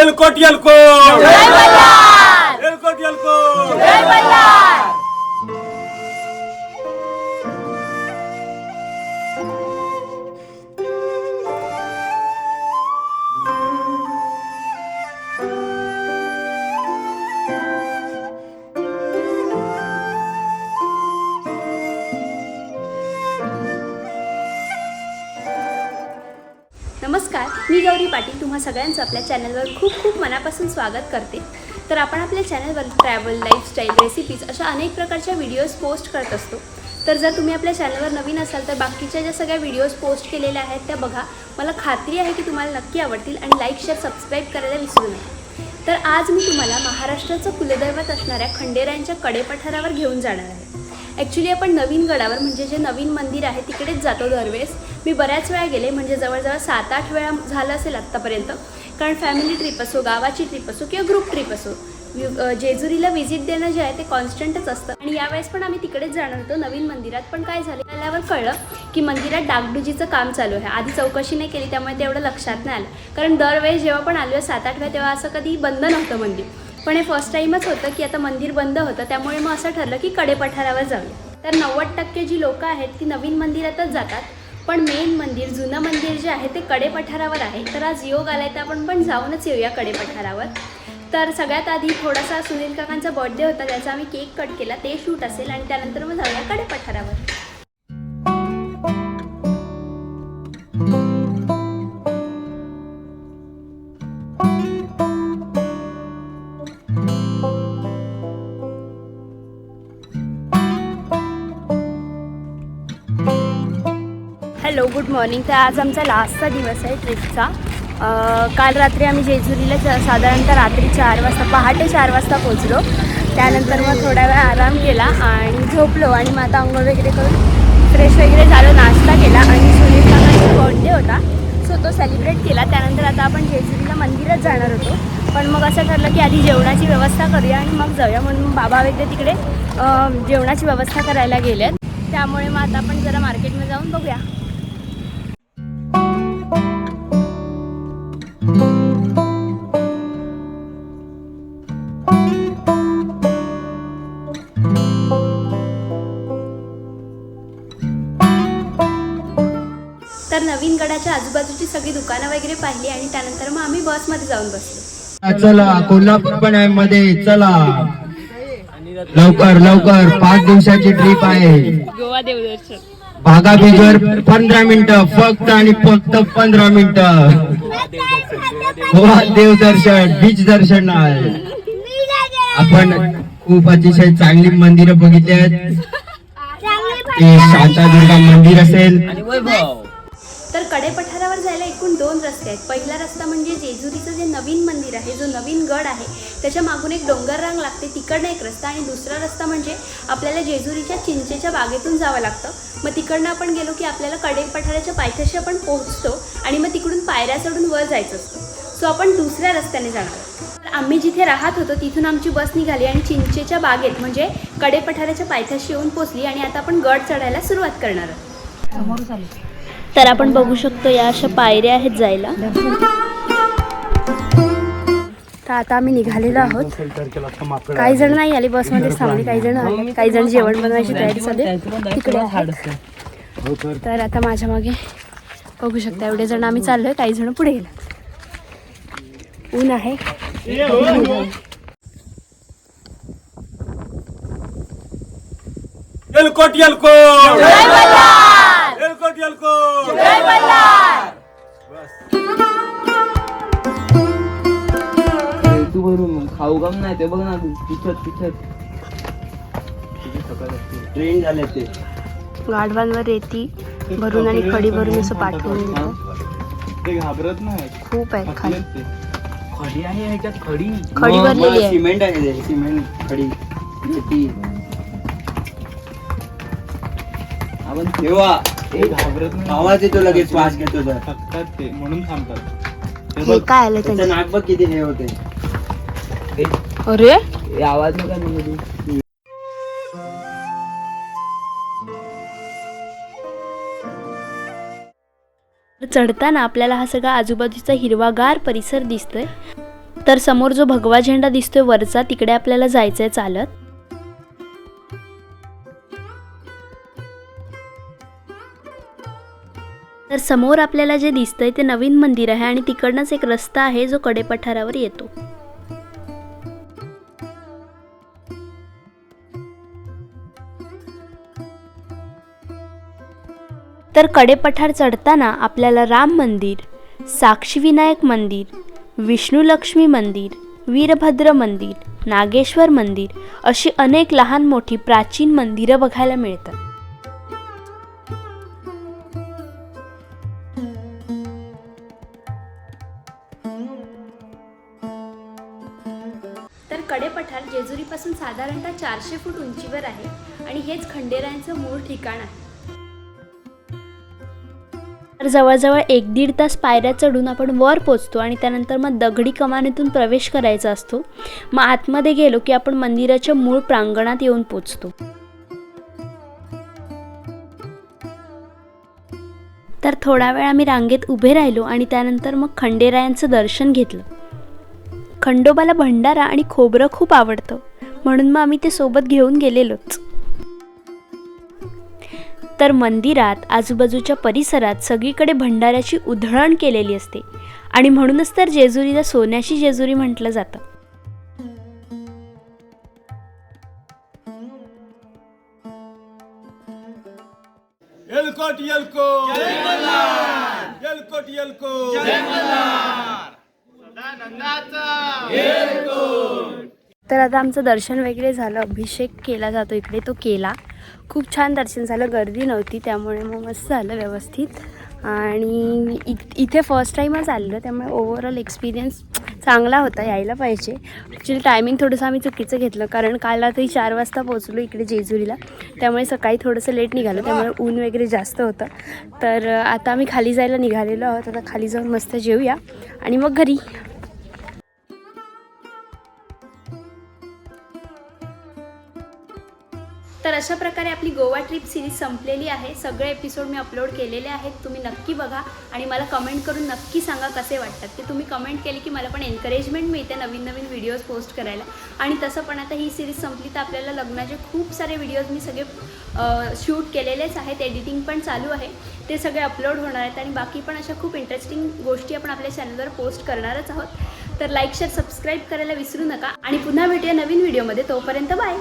एलकोट एलकोट एलकोट एलकोट मी गौरी पाटील तुम्हा सगळ्यांचं आपल्या चॅनलवर खूप खूप मनापासून स्वागत करते. तर आपण आपल्या चॅनलवर ट्रॅव्हल लाईफस्टाईल रेसिपीज अशा अनेक प्रकारच्या व्हिडिओज पोस्ट करत असतो. तर जर तुम्ही आपल्या चॅनलवर नवीन असाल तर बाकीच्या ज्या सगळ्या व्हिडिओज पोस्ट केलेल्या आहेत त्या बघा. मला खात्री आहे की तुम्हाला नक्की आवडतील आणि लाईक शेअर सबस्क्राईब करायला विसरू नये तर आज मी तुम्हाला महाराष्ट्राचं कुलदैवत असणाऱ्या खंडेरायांच्या कडेपठारावर घेऊन जाणार आहे. ॲक्च्युली आपण नवीन गडावर म्हणजे जे नवीन मंदिर आहे तिकडेच जातो दरवेळेस. मी बऱ्याच वेळा गेले म्हणजे जवळजवळ सात आठ वेळा झालं असेल आत्तापर्यंत. कारण फॅमिली ट्रिप असो गावाची ट्रिप असो किंवा ग्रुप ट्रिप असो जेजुरीला व्हिजिट देणं जे आहे ते कॉन्स्टंटच असतं. आणि यावेळेस पण आम्ही तिकडेच जाणार होतो नवीन मंदिरात. पण काय झालं आल्यावर कळलं की मंदिरात डागडुजीचं काम चालू आहे. आधी चौकशी नाही केली त्यामुळे तेवढं लक्षात नाही आलं. कारण दरवेळेस जेव्हा पण आलो सात आठ वेळा तेव्हा असं कधी बंद नव्हतं मंदिर. पण हे फर्स्ट टाईमच होतं की आता मंदिर बंद होतं. त्यामुळे मग असं ठरलं की कडेपठारावर जाऊया. तर नव्वद टक्के जी लोकं आहेत ती नवीन मंदिरातच जातात. पण मेन मंदिर जुनं मंदिर जे आहे ते कडेपठारावर आहे. तर आज योग आलाय तर आपण पण जाऊनच येऊया कडेपठारावर. तर सगळ्यात आधी थोडासा सुनील काकांचा बर्थडे होता. त्याचा आम्ही केक कट केला. ते शूट असेल आणि त्यानंतर मग जाऊया कडेपठारावर. Good morning. तर आज आमचा लास्टचा दिवस आहे ट्रिपचा काल रात्री आम्ही जेजुरीला साधारणतः रात्री चार वाजता पहाटे चार वाजता पोचलो त्यानंतर मग थोडा वेळ आराम केला आणि झोपलो आणि मग आता अंघोळ वगैरे करून फ्रेश वगैरे झालो नाश्ता केला आणि सुनीलचा काकांचा बर्थडे होता. सो तो सेलिब्रेट केला. त्यानंतर आता आपण जेजुरीला मंदिरात जाणार होतो. पण मग असं ठरलं की आधी जेवणाची व्यवस्था करूया आणि मग जाऊया. म्हणून बाबा वगैरे तिकडे जेवणाची व्यवस्था करायला गेल्यात त्यामुळे मग आता आपण जरा मार्केटमध्ये जाऊन बघूया. तर नवीन गडाच्या आजूबाजूची सगळी दुकानं वगैरे पाहिली आणि त्यानंतर मग आम्ही बसमध्ये जाऊन बसलो. चला कोल्हापूर पण आहे मध्ये. चला. लवकर लवकर. पाच दिवसाची ट्रिप आहे. गोवा देवदर्शन. भागा बीचवर पंधरा मिनिटं. फक्त आणि फक्त पंधरा मिनिटं. गोवा देवदर्शन बीच दर्शन आहे. आपण खूप अतिशय चांगली मंदिरं बघितली आहेत. ते शांतादुर्गा मंदिर असेल. तर कडेपठारावर जायला एकूण दोन रस्ते आहेत. पहिला रस्ता म्हणजे जेजुरीचं जे नवीन मंदिर आहे जो नवीन गड आहे त्याच्या मागून एक डोंगर रांग लागते तिकडनं एक रस्ता आणि दुसरा रस्ता म्हणजे आपल्याला जेजुरीच्या चिंचेच्या बागेतून जावं लागतं. मग तिकडनं आपण गेलो की आपल्याला कडेपठाराच्या पायथ्याशी आपण पोहोचतो आणि मग तिकडून पायऱ्या चढून वर जायचं असतं. सो आपण दुसऱ्या रस्त्याने जाणार तर आम्ही जिथे राहत होतो तिथून आमची बस निघाली आणि चिंचेच्या बागेत म्हणजे कडेपठाराच्या पायथ्याशी येऊन पोचली आणि आता आपण गड चढायला सुरुवात करणार आहोत. तर आपण बघू शकतो या अशा पायऱ्या आहेत जायला. तर आता आम्ही निघालेलो आहोत. काही जण नाही आले बसमध्येच थांबले काही जण आले. काही जण जेवण बनवायची तयारी चालू. तिकडे. तर आता माझ्या मागे बघू शकता एवढे जण आम्ही चाललोय. काही जण पुढे गेलो ऊन आहे. एलकोट एलकोट एलकोट एलकोट तू भरून खाऊ काम नाही ते बघ ना तू पिछत पिछत ट्रेन झाले ते गाढवांवर रेती भरून आणि खडी भरून असं पाठवून देतात ते घाबरत नाही. खूप खाली. खडी आहे ह्याच्यात खडी खडी भरलेली आहे. सिमेंट आहे सिमेंट खडी ती आपण तेव्हा ते घाबरत नाही आवाज येतो लगेच श्वास घेतो तर थकतात ते म्हणून थांबतात हे काय आलं त्याचं त्यांचं? नाक बघ किती हे होते अरे? हे आवाज नका निघू चढताना आपल्याला हा सगळा आजूबाजूचा हिरवागार परिसर दिसतोय. तर समोर जो भगवा झेंडा दिसतोय वरचा तिकडे आपल्याला जायचंय चालत. तर समोर आपल्याला जे दिसतंय ते नवीन मंदिर आहे आणि तिकडनंच एक रस्ता आहे जो कडेपठारावर येतो. तर कडेपठार चढताना आपल्याला राम मंदिर साक्षीविनायक मंदिर विष्णुलक्ष्मी मंदिर वीरभद्र मंदिर नागेश्वर मंदिर अशी अनेक लहान मोठी प्राचीन मंदिरं बघायला मिळतात. साधारणतः चारशे फूट उंचीवर आहे आणि हेच खंडेरायांचं मूळ ठिकाण आहे. तर जवळजवळ एक दीड तास पायऱ्या चढून आपण वर पोचतो आणि त्यानंतर मग दगडी कमानीतून प्रवेश करायचा असतो. मग आतमध्ये गेलो की आपण मंदिराच्या मूळ प्रांगणात येऊन पोचतो. तर थोडा वेळ आम्ही रांगेत उभे राहिलो आणि त्यानंतर मग खंडेरायांचं दर्शन घेतलं. खंडोबाला भंडारा आणि खोबरं खूप आवडतं. म्हणून मग आम्ही ते सोबत घेऊन गेलेलोच. तर मंदिरात आजूबाजूच्या परिसरात सगळीकडे भंडाऱ्याची उधळण केलेली असते आणि म्हणूनच तर जेजुरीला सोन्याची जेजुरी म्हटलं जातं. तर आता आमचं दर्शन वगैरे झालं अभिषेक केला जातो इकडे तो केला. खूप छान दर्शन झालं गर्दी नव्हती त्यामुळे मग मस्त झालं व्यवस्थित. आणि इ इथे फर्स्ट टाईमच आलेलं त्यामुळे ओव्हरऑल एक्सपिरियन्स चांगला होता यायला पाहिजे. ॲक्च्युली टायमिंग थोडंसं आम्ही चुकीचं घेतलं कारण काल रात्री चार वाजता पोहोचलो इकडे जेजुरीला. त्यामुळे सकाळी थोडंसं लेट निघालो त्यामुळे ऊन वगैरे जास्त होतं. तर आता आम्ही खाली जायला निघालेलो आहोत आता खाली जाऊन मस्त जेऊया. आणि मग घरी. तर अशा प्रकारे आपली गोवा ट्रिप सिरीज संपलेली आहे. सगळे एपिसोड मी अपलोड केलेले आहेत. तुम्ही नक्की बघा आणि मला कमेंट करून नक्की सांगा कसे वाटतात. ते तुम्ही कमेंट केली की मला पण एनकरेजमेंट मिळते नवीन नवीन व्हिडिओज पोस्ट करायला. आणि तसं पण आता ही सिरीज संपली तर आपल्याला लग्नाचे खूप सारे व्हिडिओज मी सगळे शूट केलेलेच आहेत. एडिटिंग पण चालू आहे. ते सगळे अपलोड होणार आहेत. आणि बाकी पण अशा खूप इंटरेस्टिंग गोष्टी आपण आपल्या चॅनलवर पोस्ट करणारच आहोत. तर लाईक शेअर सबस्क्राईब करायला विसरू नका. आणि पुन्हा भेटूया नवीन व्हिडिओमध्ये तोपर्यंत बाय